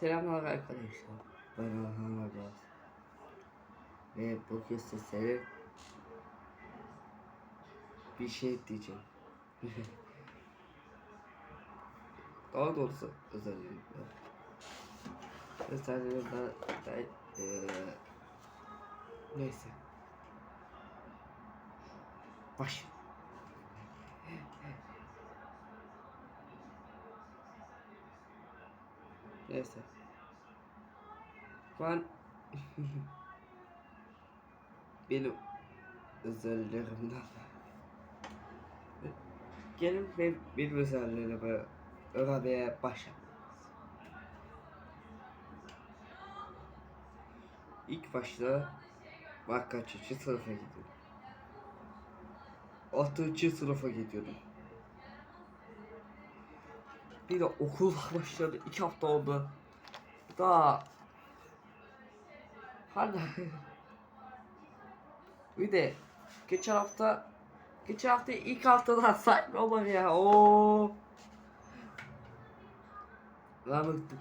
Selamlar arkadaşlar. Ben Orhan Abbas. Ve bugün sizlere bir şey diyeceğim. Daha doğrusu özellikle. Özellikle ben, ben eee, neyse. Baş. Neyse. Ben benim özellerimden gelin benim, benim özellerime öğrenmeye başlayalım. İlk başta bak kaçıncı sınıfa gidiyordum. Altıncı sınıfa gidiyordum. Bir de okul başladı. iki hafta oldu. Daha Hadi. Bir de geçen hafta geçen hafta ilk haftadan saçma olur ya. Oo. Ben bıktım.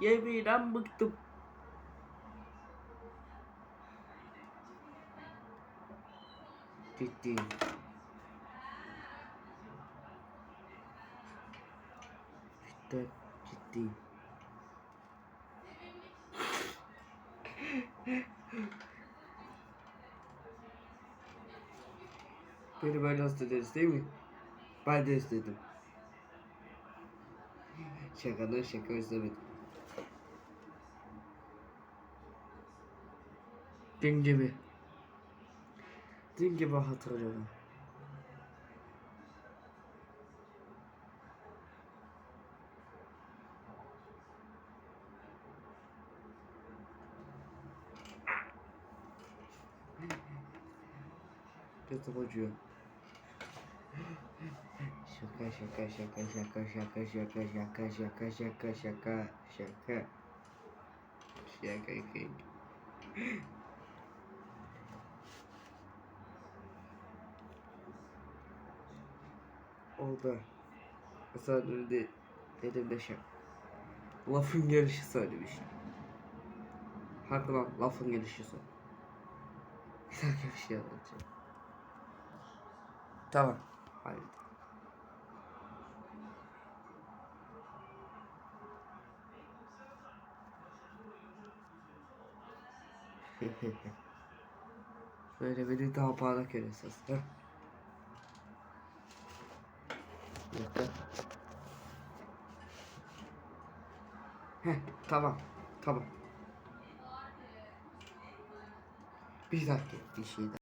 Yeminle bıktım. Ciddi. Cidden ciddi. Beni böyle hasta ederiz değil mi? Ben de istedim. Şakadan şaka istemedim. Dün gibi. Dün gibi hatırlıyorum. Götüm acıyor. Şaka şaka şaka şaka şaka şaka şaka şaka şaka şaka şaka Şaka king. Oldu. Sadece elimde şaka. Lafın gelişi söylemiş. Haklı lan lafın gelişi söyle. Bir dakika bir şey anlatacağım. Tamam. Haydi. Böyle beni daha parlak. Bir dakika. Heh, tamam. Tamam. Bir dakika bir şey daha.